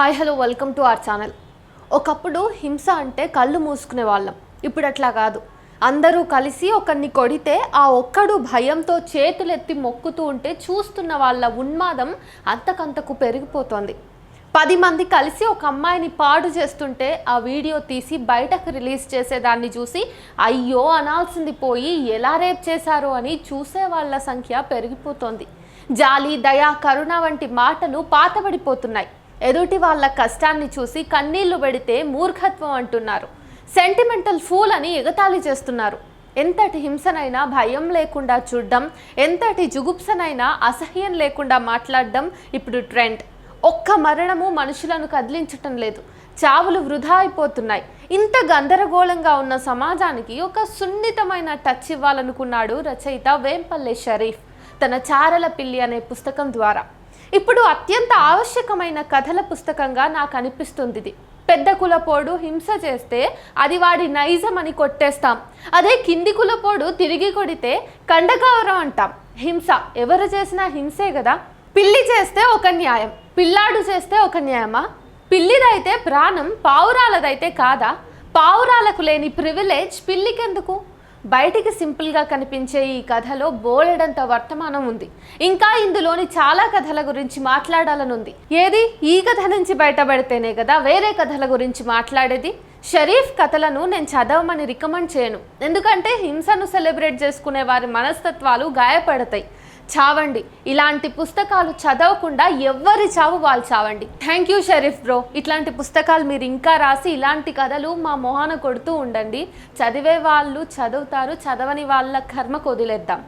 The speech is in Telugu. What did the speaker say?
Hi hello welcome to our channel. ఒకప్పుడు హింస అంటే కళ్ళు మూసుకునే వాళ్ళం. ఇప్పుడు అట్లా కాదు. అందరూ కలిసి ఒకరిని కొడితే ఆ ఒక్కడు భయంతో చేతులెత్తి మొక్కుతూ ఉంటే చూస్తున్న వాళ్ళ ఉన్మాదం అంతకంతకు పెరిగిపోతోంది. పది మంది కలిసి ఒక అమ్మాయిని పాడు చేస్తుంటే ఆ వీడియో తీసి బయటకు రిలీజ్ చేసేదాన్ని చూసి అయ్యో అనాల్సింది పోయి ఎలా రేప్ చేశారు అని చూసే వాళ్ళ సంఖ్య పెరిగిపోతోంది. జాలి దయా కరుణ వంటి మాటలు పాతబడిపోతున్నాయి. ఎదుటి వాళ్ళ కష్టాన్ని చూసి కన్నీళ్ళు పెడితే మూర్ఖత్వం అంటున్నారు. సెంటిమెంటల్ ఫూల్ అని ఎగతాళి చేస్తున్నారు. ఎంతటి హింసనైనా భయం లేకుండా చూడడం ఎంతటి జుగుప్సనైనా అసహ్యం లేకుండా మాట్లాడడం ఇప్పుడు ట్రెండ్. ఒక్క మరణము మనుషులను కదిలించటం లేదు. చావులు వృధా అయిపోతున్నాయి. ఇంత గందరగోళంగా ఉన్న సమాజానికి ఒక సున్నితమైన టచ్ ఇవ్వాలనుకున్నాడు రచయిత వేంపల్లె షరీఫ్. తన చారల పిల్లి అనే పుస్తకం ద్వారా. ఇప్పుడు అత్యంత ఆవశ్యకమైన కథల పుస్తకంగా నాకు అనిపిస్తుంది ఇది. పెద్ద కులపోడు హింస చేస్తే అది వాడి నైజం అని కొట్టేస్తాం. అదే కింది కులపోడు తిరిగి కొడితే కండగౌరవం అంటాం. హింస ఎవరు చేసినా హింసే కదా. పిల్లి చేస్తే ఒక న్యాయం. పిల్లాడు చేస్తే ఒక న్యాయమా? పిల్లిదైతే ప్రాణం పావురాలదైతే కాదా? పావురాలకు లేని ప్రివిలేజ్ పిల్లికెందుకు? బయటికి సింపుల్గా కనిపించే ఈ కథలో బోలెడంత వర్తమానం ఉంది. ఇంకా ఇందులోని చాలా కథల గురించి మాట్లాడాలని ఉంది ఏది? ఈ కథ నుంచి బయటపడితేనే కదా వేరే కథల గురించి మాట్లాడేది. షరీఫ్ కథలను నేను చదవమని రికమెండ్ చేయను. ఎందుకంటే హింసను సెలబ్రేట్ చేసుకునే వారి మనస్తత్వాలు గాయపడతాయి. చావండి. ఇలాంటి పుస్తకాలు చదవకుండా ఎవరి చావు వాళ్ళు చావండి. థ్యాంక్ యూ షరీఫ్ బ్రో ఇట్లాంటి పుస్తకాలు మీరు ఇంకా రాసి ఇలాంటి కథలు మా మొహాన కొడుతూ ఉండండి. చదివే వాళ్ళు చదువుతారు చదవని వాళ్ళ కర్మ కొదిలేద్దాం.